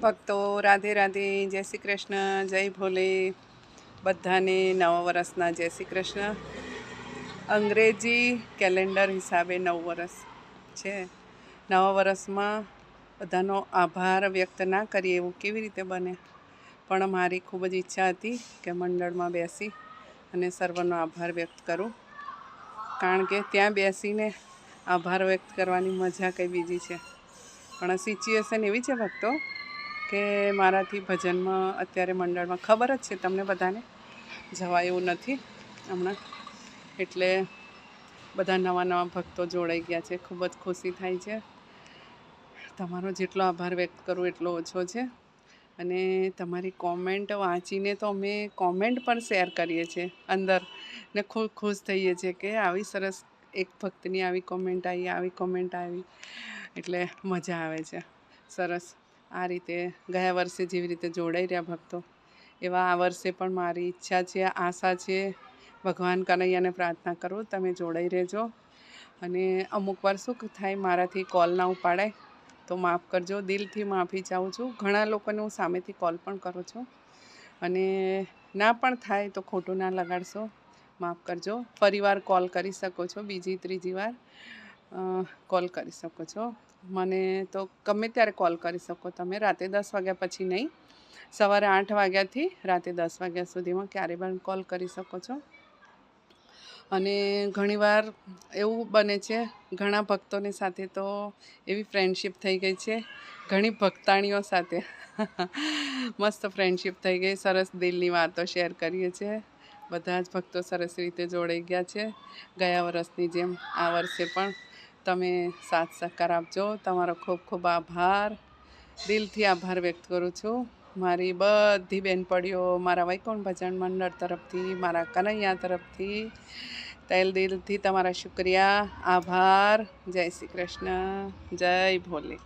ભક્તો રાધે રાધે, જય શ્રી કૃષ્ણ, જય ભોલે. બધાને નવા વર્ષના જય શ્રી કૃષ્ણ. અંગ્રેજી કેલેન્ડર હિસાબે નવ વર્ષ છે. નવા વર્ષમાં બધાનો આભાર વ્યક્ત ના કરીએ એવું કેવી રીતે બને? પણ મારી ખૂબ જ ઈચ્છા હતી કે મંડળમાં બેસી અને સર્વનો આભાર વ્યક્ત કરું. કારણ કે ત્યાં બેસીને આભાર વ્યક્ત કરવાની મજા કંઈ બીજી છે. પણ સિચ્યુએશન એવી છે ભક્તો કે મારાથી ભજનમાં અત્યારે મંડળમાં ખબર જ છે તમને બધાને? જવા એવું નથી. હમણાં એટલે બધા નવા નવા ભક્તો જોડાઈ ગયા છે. ખૂબ જ ખુશી થાય છે. તમારો જેટલો આભાર વ્યક્ત કરું એટલો ઓછો છે. અને તમારી કોમેન્ટ વાંચીને તો અમે કોમેન્ટ પણ શેર કરીએ છીએ અંદર. ને ખૂબ ખુશ થઈએ છીએ કે આવી સરસ એક ભક્તની આવી કોમેન્ટ આવી આવી કોમેન્ટ આવી. એટલે મજા આવે છે. સરસ. આ રીતે ગયા વર્ષે જેવી રીતે જોડાઈ રહ્યા ભક્તો, એવા આ વર્ષે પણ મારી ઈચ્છા છે, આશા છે, ભગવાન કનૈયાને પ્રાર્થના કરો, તમે જોડાઈ રહેજો. અને અમુક વાર શું થાય, મારાથી કોલ ના ઉપાડાય, તો માફ કરજો, દિલથી માફી ચાહું છું. ઘણા લોકોને હું સામેથી કોલ પણ કરું છું. અને ના પણ થાય તો ખોટું ના લગાડશો, માફ કરજો. ફરીવાર કોલ કરી શકો છો, બીજી, ત્રીજી વાર. કોલ કરી શકો છો. મને તો ગમે ત્યારે કોલ કરી શકો તમે. રાતે દસ વાગ્યા પછી નહીં. સવારે આઠ વાગ્યાથી રાતે દસ વાગ્યા સુધીમાં ક્યારે પણ કોલ કરી શકો છો. અને ઘણીવાર એવું બને છે, ઘણા ભક્તોની સાથે તો એવી ફ્રેન્ડશિપ થઈ ગઈ છે, ઘણી ભક્તાણીઓ સાથે. મસ્ત ફ્રેન્ડશિપ થઈ ગઈ. સરસ દિલની વાતો શેર કરીએ છીએ બધા જ ભક્તો સરસ રીતે જોડાઈ ગયા છે. ગયા વર્ષની જેમ આ વર્ષે પણ તમે સાથ સહકાર આપજો. તમારો ખૂબ ખૂબ આભાર. દિલથી આભાર વ્યક્ત કરું છું. મારી બધી બેનપણીઓ મારા વૈકુંઠ ભજન મંડળ તરફથી, મારા કનૈયા તરફથી તહેલ દિલથી તમારા શુક્રિયા. આભાર. જય શ્રી કૃષ્ણ. જય ભોલે.